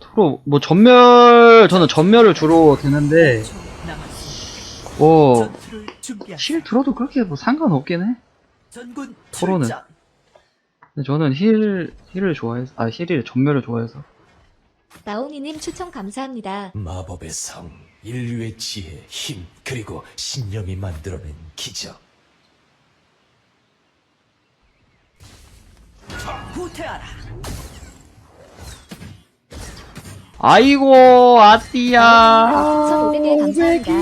서로 뭐 전멸 저는 전멸을 주로 드는데 5초 남았습니다. 뭐 힐. 들어도 그렇게 뭐 상관없긴 해. 출전. 근데 저는 힐 힐을 좋아해서 아 힐이 전멸을 좋아해서 나옹이님 추천 감사합니다. 마법의 성, 인류의 지혜, 힘, 그리고 신념이 만들어낸 기적. 후퇴하라. 아이고 아띠야. 9,500개 감사합니다.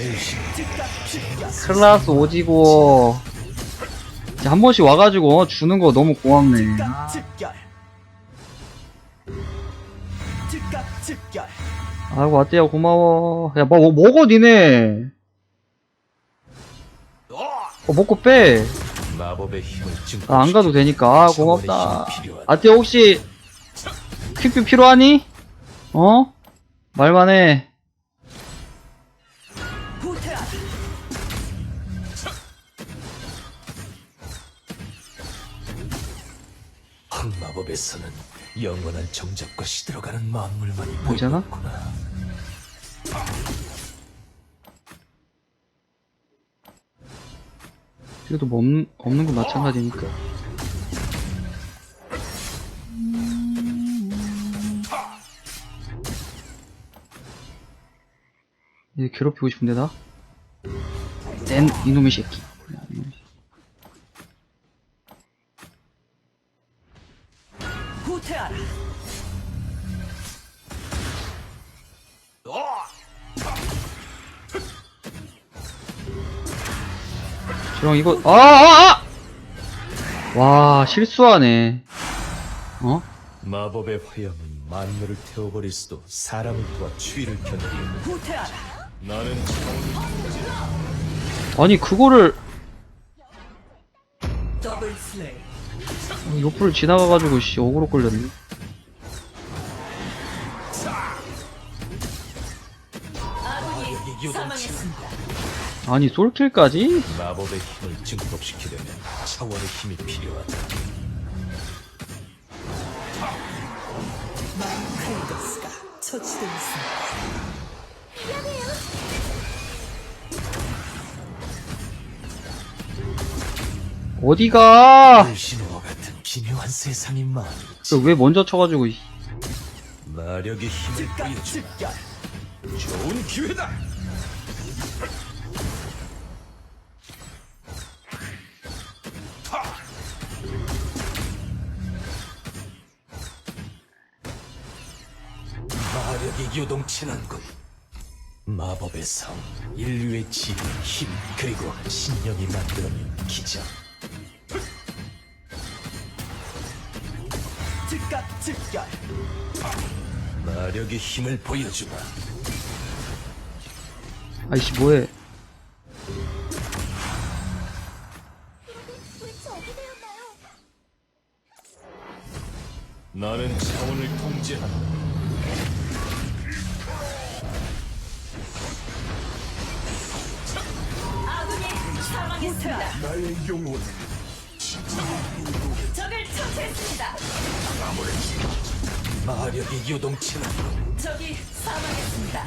일신 즉각 즉각. 클라스 오지고 이제 한 번씩 와가지고 어, 주는 거 너무 고맙네. 즉각 즉결. 즉각 즉결. 아이고 아띠야 고마워. 야뭐 뭐, 먹어 니네. 어 먹고 빼. 마법의 힘을 증폭. 아, 안 가도 되니까 아, 고맙다. 아띠야 혹시 퀵뷰 필요하니? 어? 말만 해. 후퇴하라. 흑마법에서는 영원한 정적과 시들어가는 만물만이? 보이는구 그래도 뭐 없는, 없는 건 마찬가지니까. 얘 괴롭히고 싶은데 나? 센 이놈의 새끼. 저랑 이거 아, 아, 아! 와 실수하네. 어? 마법의 화염은 만물을 태워버릴 수도 사람을 도와 추위를. 나는 차원을 아니 그거를 슬레이. 옆으로 지나가가지고 씨 어그로 끌렸네. 아니 솔킬까지? 마법의 힘을 증폭시키려면 차원의 힘이 필요하다. 크레이더스가 처치되어 있습니다. 어디가? 불신호와 같은 기묘한 세상이 많이 그왜 먼저 쳐가지고 이- 마력의 힘을 보여주마. 좋은 기회다. 마력이 요동치는군. 마법의 성, 인류의 지혜, 힘, 그리고 신념이 만들어낸 기적. 즉각 즉결. 마력의 힘을 보여주마. 아이씨 뭐해? 나는 차원을 통제한다. 나의 영혼. 적을 처치했습니다. 마력이 요동치는군. 적이 사망했습니다.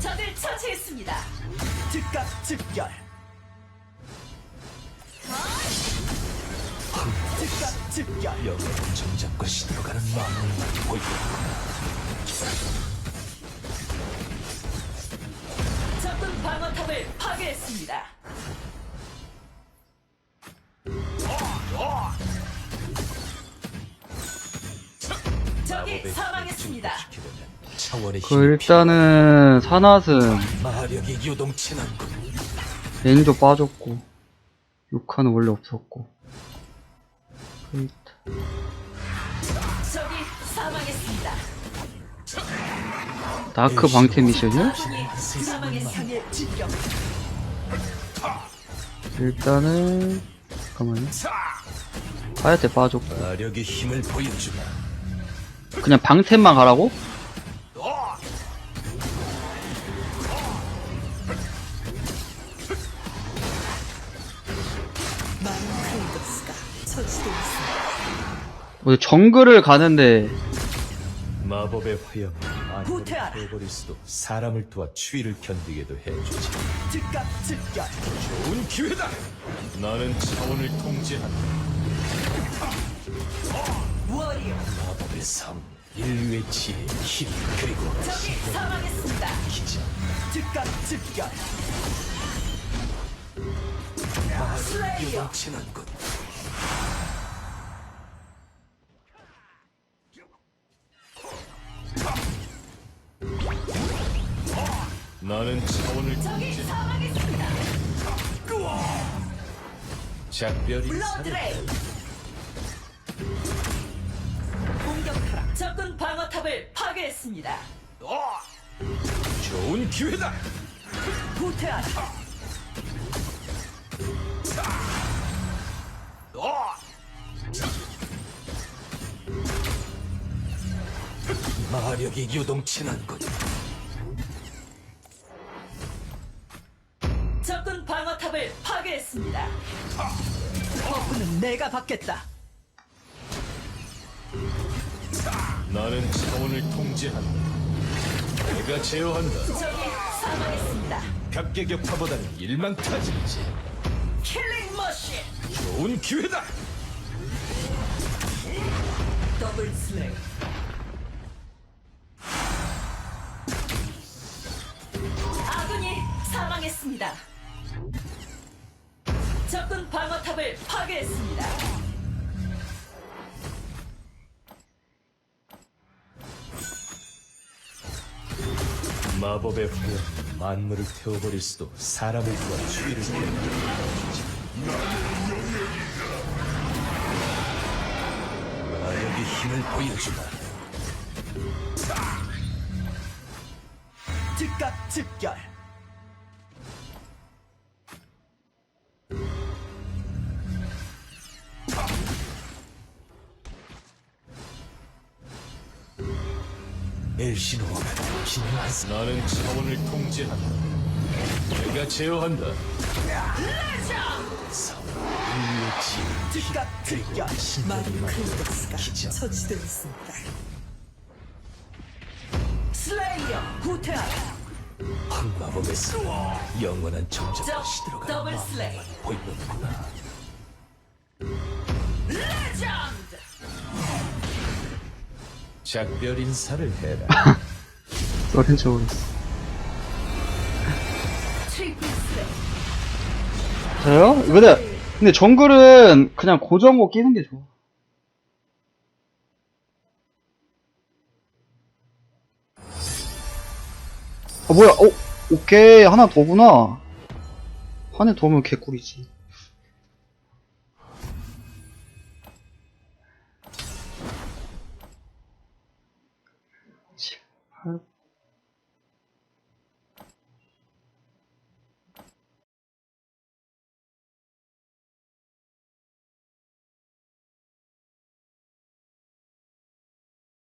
적을 처치했습니다. 즉각 즉결. 즉각 즉결. 영원한 정적과 시들어가는 마음만 보이 파괴했습니다. 적이 사망했습니다. 증폭시키려면 차원의 그 힘이 일단은. 마력이 요동치는군. 레인저 빠졌고 육화는 원래 없었고 적이 사망했습니다. 다크 방템 미션이요? 일단은 잠깐만요. 하야테 빠졌고 그냥 방템만 가라고? 우리 정글을 가는데 마법의 화염. 만물을 후퇴하라. 수도 사람을 도와 추위를 견디게도 해주지 즉각 즉결. 좋은 기회다 나는 차원을 통제한다 워리어. 마법의 삶 인류의 지혜 힘 그리고 적이 사망했습니다. 기적 즉각 즉결. 슬레이어. 친한 것 나는 차원을 적이 사망했습니다. 작별이 블러드레이. 공격하라. 적군 방어탑을 파괴했습니다. 좋은 기회다 후퇴하라. 마력이 요동치는 것 적군 파괴했습니다. 버프는 내가 받겠다. 나는 차원을 통제한다 내가 제어한다 적이 사망했습니다. 각계격파보다는 일망타진이지 킬링 머신. 좋은 기회다 더블 슬레이. 아군이 사망했습니다. 적군 방어탑을 파괴했습니다. 마법의 화염 만물을 태워버릴 수도 사람을 도와 추위를 견디게 마력의 힘을 보여주마 즉각 즉결. 엘시노가 긴한 나는 차원을 통제한다 내가 제어한다 즉각. 신념이 크로스가 기적. 처치되어 있습니다. 슬레이어 후퇴하라. 수 영원한 정적 적 시들어가 더블 슬레이. 보이는구나 작별 인사를 해라. 트리플 슬레이. 저요? 근데 근데 정글은 그냥 고정고 끼는 게 좋아. 아 뭐야? 어 오케이. 하나 더구나. 하나 더면 개꿀이지 her